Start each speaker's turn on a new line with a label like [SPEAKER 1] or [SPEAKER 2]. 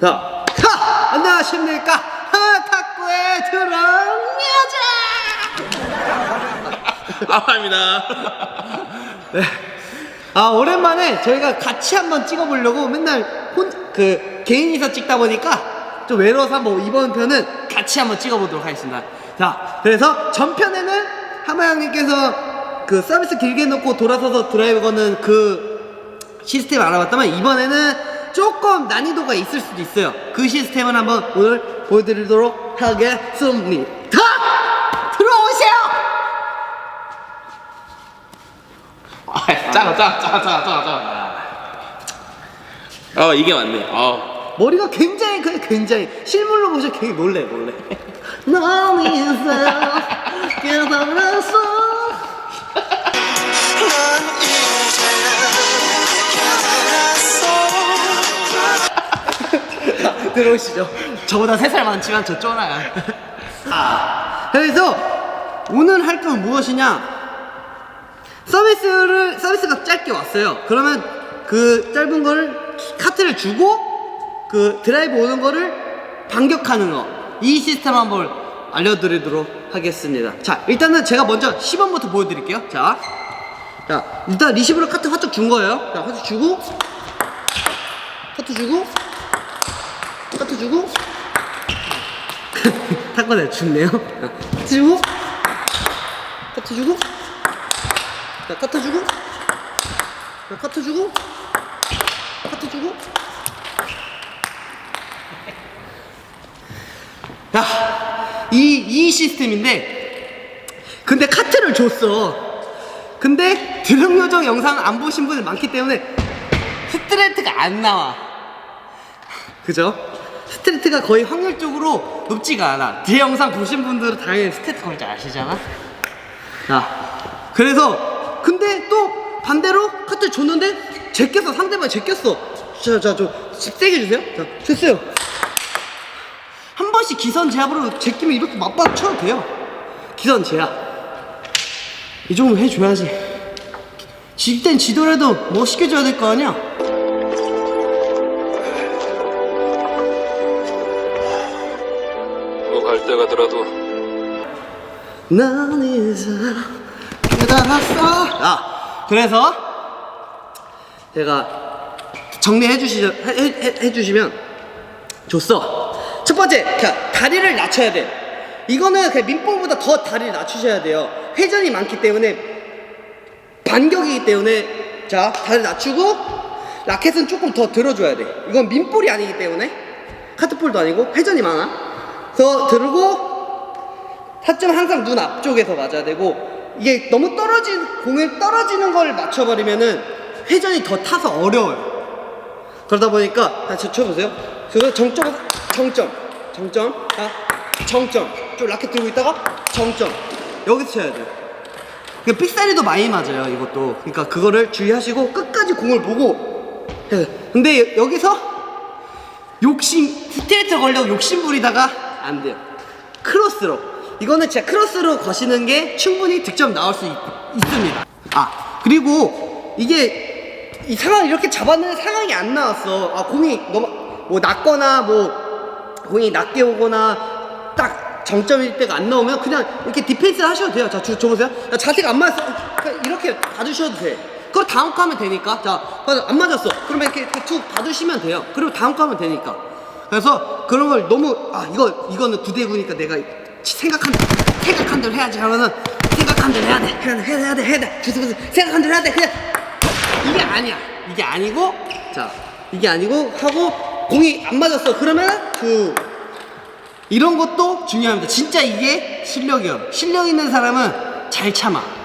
[SPEAKER 1] 자, 하! 안녕하십니까? 하! 탁구의 드럼 여자!
[SPEAKER 2] 아합니다.
[SPEAKER 1] 아, 오랜만에 저희가 같이 한번 찍어보려고 맨날 혼, 그, 개인이서 찍다 보니까 좀 외로워서 뭐 이번 편은 같이 한번 찍어보도록 하겠습니다. 자, 그래서 전편에는 하마 형님께서 그 서비스 길게 놓고 돌아서서 드라이브 거는 그 시스템 알아봤다면 이번에는 조금 난이도가 있을 수도 있어요. 그 시스템을 한번 오늘 보여드리도록 하겠습니다. 들어오세요!
[SPEAKER 2] 작아, 작아, 작아, 작아, 작아, 작아. 어, 이게 맞네. 어.
[SPEAKER 1] 머리가 굉장히 그 굉장히 실물로 보시면 굉장히 놀래 놀래 넌 있어 깨달았어 들어오시죠 저보다 3살 많지만 저 쫄아요 아, 그래서 오늘 할 건 무엇이냐 서비스를 서비스가 짧게 왔어요. 그러면 그 짧은 거를 카트를 주고 그 드라이브 오는 거를 반격하는 거. 이 시스템 한번 알려드리도록 하겠습니다. 자, 일단은 제가 먼저 시범부터 보여드릴게요. 자, 자, 일단 리시브로 카트 화툭 준 거예요. 자, 화툭 주고, 카트 주고, 카트 주고, 탁구네 죽네요. 자, 카트 주고, 카트 주고. 자, 카트 주고. 자, 카트 주고. 카트 주고. 야, 이, 이 시스템인데, 근데 카트를 줬어. 근데 드럼 요정 영상 안 보신 분이 많기 때문에 스트레이트가 안 나와. 그죠? 스트레이트가 거의 확률적으로 높지가 않아. 뒤에 영상 보신 분들은 당연히 스트레이트 걸지 아시잖아? 자, 그래서 근데 또 반대로 카트 줬는데 제꼈어 상대방 제꼈어. 자, 자, 좀 세게 주세요. 자, 됐어요. 한 번씩 기선 제압으로 제끼면 이렇게 맞받쳐도 돼요. 기선 제압. 이 정도 해줘야지. 질 땐 지더라도 뭐 시켜줘야 될 거 아니야?
[SPEAKER 2] 들어도
[SPEAKER 1] 난 이제 깨달았어. 아, 그래서 제가 정리해 주시죠. 해, 해, 해 주시면 줬어. 첫 번째, 자, 다리를 낮춰야 돼. 이거는 그냥 민볼보다 더 다리를 낮추셔야 돼요. 회전이 많기 때문에 반격이기 때문에 자, 다리 낮추고 라켓은 조금 더 들어줘야 돼. 이건 민볼이 아니기 때문에 카트볼도 아니고 회전이 많아. 그래서 들고 타점 항상 눈 앞쪽에서 맞아야 되고 이게 너무 떨어진 공에 떨어지는 걸 맞춰버리면은 회전이 더 타서 어려워요. 그러다 보니까 다시 쳐보세요. 그래서 정점 정점 정점 아 정점 좀 라켓 들고 있다가 정점 여기서 쳐야 돼요. 그 삑사리도 많이 맞아요 이것도. 그러니까 그거를 주의하시고 끝까지 공을 보고. 근데 여기서 욕심 스트레이트 걸려고 욕심 부리다가 안 돼요. 크로스로. 이거는 진짜 크로스로 거시는 게 충분히 득점 나올 수 있, 있습니다. 아 그리고 이게 이 상황 이렇게 잡았는데 상황이 안 나왔어. 아 공이 너무 뭐 낮거나 뭐 공이 낮게 오거나 딱 정점일 때가 안 나오면 그냥 이렇게 디펜스 하셔도 돼요. 자, 주, 줘보세요. 자, 자세가 안 맞았어. 이렇게 봐주셔도 돼. 그걸 다음 거 하면 되니까. 자, 안 맞았어. 그러면 이렇게 툭 봐주시면 돼요. 그리고 다음 거 하면 되니까. 그래서 그런 걸 너무, 아, 이거, 이거는 9대9니까 내가 생각한, 생각한 대로 해야지 하면은 생각한 대로 해야 돼. 해야 돼, 해야 돼, 해야 돼. 주세요, 주세요. 생각한 대로 해야 돼. 그냥 이게 아니야. 이게 아니고, 자, 이게 아니고 하고 공이 안 맞았어. 그러면 그 이런 것도 중요합니다. 진짜 이게 실력이에요. 실력 있는 사람은 잘 참아.